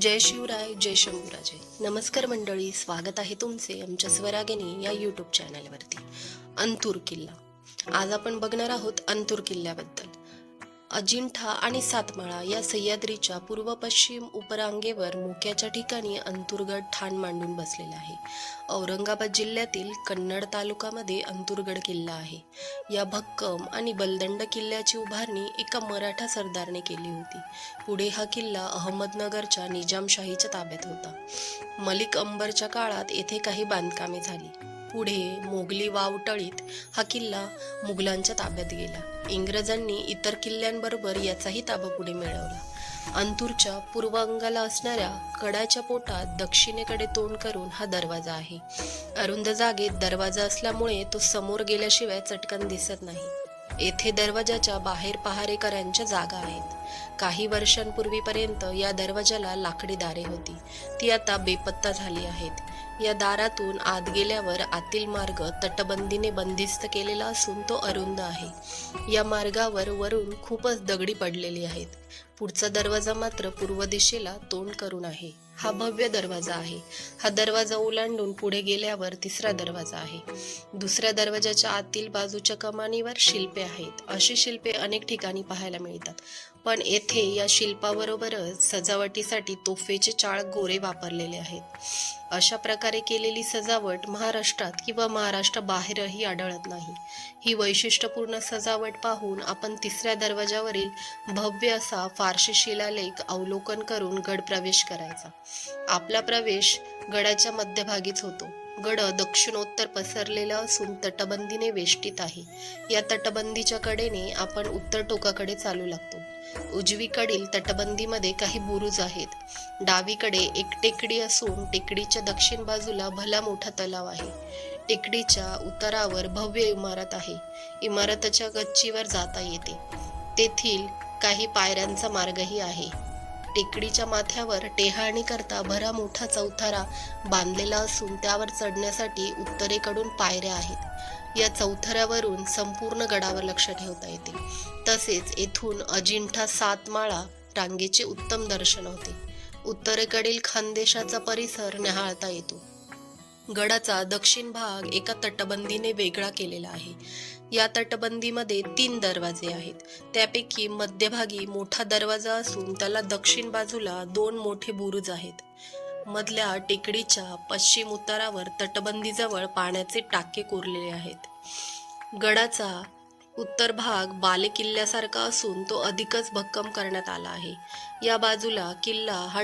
जय शिवराय जय शंभूराजे. नमस्कार मंडळी स्वागत आहे तुमचे आमच्या स्वरागिनी या यूट्यूब चॅनलवरती अंतूर किल्ला. आज आपण बघणार आहोत अंतूर किल्ल्याबद्दल. अजिंठा आणि सातमाळा या सह्याद्रीच्या पूर्व पश्चिम उपरांगेवर मोक्याच्या ठिकाणी अंतुरगड ठाण मांडून बसलेला आहे. औरंगाबाद जिल्ह्यातील कन्नड तालुक्यामध्ये अंतुरगड किल्ला आहे. या भक्कम आणि बलदंड किल्ल्याची उभारणी एका मराठा सरदारने केली होती. पुढे हा किल्ला अहमदनगरच्या निजामशाहीच्या ताब्यात होता. मलिक अंबरच्या काळात येथे काही बांधकामे झाली. पुढे मोगली वावटळीत हा किल्ला मुघलांच्या ताब्यात गेला. इंग्रजांनी इतर किल्ल्यांबरोबर याचाही ताबा पुढे मिळवला. अंतूरच्या पूर्वांगाला असणाऱ्या कडाच्या पोटात दक्षिणेकडे तोंड करून हा दरवाजा आहे. अरुंद जागेत दरवाजा असल्यामुळे तो समोर गेल्याशिवाय चटकन दिसत नाही. येथे दरवाजाच्या बाहेर पहारेकऱ्यांच्या जागा आहेत. काही वर्षांपूर्वीपर्यंत या दरवाजाला लाकडी दारे होती. ती आता बेपत्ता झाली आहेत. या दारातून आत गेल्यावर आतील मार्ग तटबंदीने बंदिस्त केलेला असून तो अरुंद आहे. या मार्गावर वरून खूपच दगडी पडलेली आहेत. पुढचा दरवाजा मात्र पूर्व दिशेला तोंड करून आहे. हा भव्य दरवाजा आहे. हा दरवाजा ओलांडून पुढे गेल्यावर तिसरा दरवाजा आहे. दुसऱ्या दरवाजाच्या आतील बाजूच्या कमानीवर शिल्पे आहेत. अशी शिल्पे अनेक ठिकाणी पाहायला मिळतात. पण येथे या शिल्पाबरोबरच सजावटीसाठी तोफेचे चाळ गोरे वापरलेले आहेत. अशा प्रकारे केलेली सजावट महाराष्ट्रात किंवा महाराष्ट्र बाहेरही आढळत नाही. ही वैशिष्ट्यपूर्ण सजावट पाहून आपण तिसऱ्या दरवाजावरील भव्य असा फारशी शिलालेख अवलोकन करून गड प्रवेश करायचा. आपला प्रवेश गडाच्या मध्यभागीच होतो. गड दक्षिणोत्तर पसरलेलं असून तटबंदीने वेष्टीत आहे. या तटबंदीच्या कडेने आपण उत्तर टोकाकडे चालू लागतो. उजवीकडील तटबंदीमध्ये काही बुरुज आहेत. डावीकडे एक टेकडी असून टेकडीच्या दक्षिण बाजूला भला मोठा तलाव आहे. टेकडीच्या उतारावर भव्य इमारत आहे. इमारताच्या गच्चीवर जाता येते. तेथील काही पायऱ्यांचा मार्गही आहे. टेकडीच्या माथ्यावर टेहाळणी करता भरा मोठा चौथारा बांधलेला असून त्यावर चढण्यासाठी उत्तरेकडून पायऱ्या आहेत. या चौथऱ्यावरून संपूर्ण गडावर लक्ष ठेवता येते. तसेच येथून अजिंठा सातमाळा रांगेचे उत्तम दर्शन होते. उत्तरेकडील खानदेशाचा परिसर न्याहाळता येतो. गडाचा दक्षिण भाग एका तटबंदीने वेगळा केलेला आहे. या तटबंदीमध्ये तीन दरवाजे आहेत. त्यापैकी मध्यभागी मोठा दरवाजा असून त्याला दक्षिण बाजूला दोन मोठे बुरुज आहेत. मधल्या टेकडीच्या पश्चिम उतारावर तटबंदीजवळ पाण्याचे टाके कोरलेले आहेत. गडाचा उत्तर भाग बाले किल्ल्यासारखा असून तो अधिकच भक्कम करण्यात आला आहे. या बाजूला किल्ला हा